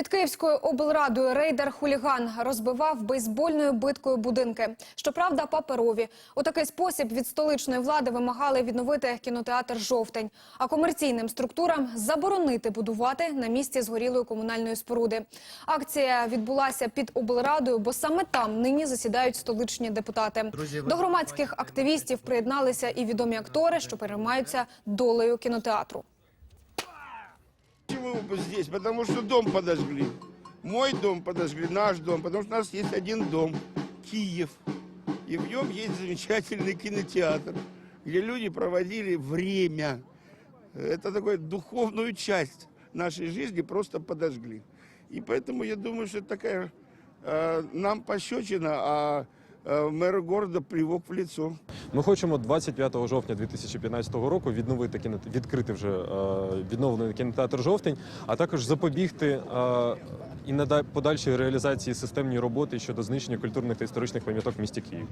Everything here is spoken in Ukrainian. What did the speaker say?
Під Київською облрадою рейдер хуліган розбивав бейсбольною биткою будинки. Щоправда, паперові. У такий спосіб від столичної влади вимагали відновити кінотеатр Жовтень, а комерційним структурам заборонити будувати на місці згорілої комунальної споруди. Акція відбулася під облрадою, бо саме там нині засідають столичні депутати. До громадських активістів приєдналися і відомі актори, що переймаються долею кінотеатру. Вы здесь? Потому что дом подожгли. Мой дом подожгли, наш дом, потому что у нас есть один дом, Киев. И в нем есть замечательный кинотеатр, где люди проводили время. Это такую духовную часть нашей жизни просто подожгли. И поэтому я думаю, что это такая э, нам пощечина, а э, мэр города плевок в лицо. Ми хочемо 25 жовтня 2015 року відновити кіно... відкрити вже е, відновлений кінотеатр жовтень, а також запобігти е, і надай подальшій реалізації системні роботи щодо знищення культурних та історичних пам'яток в місті Київ.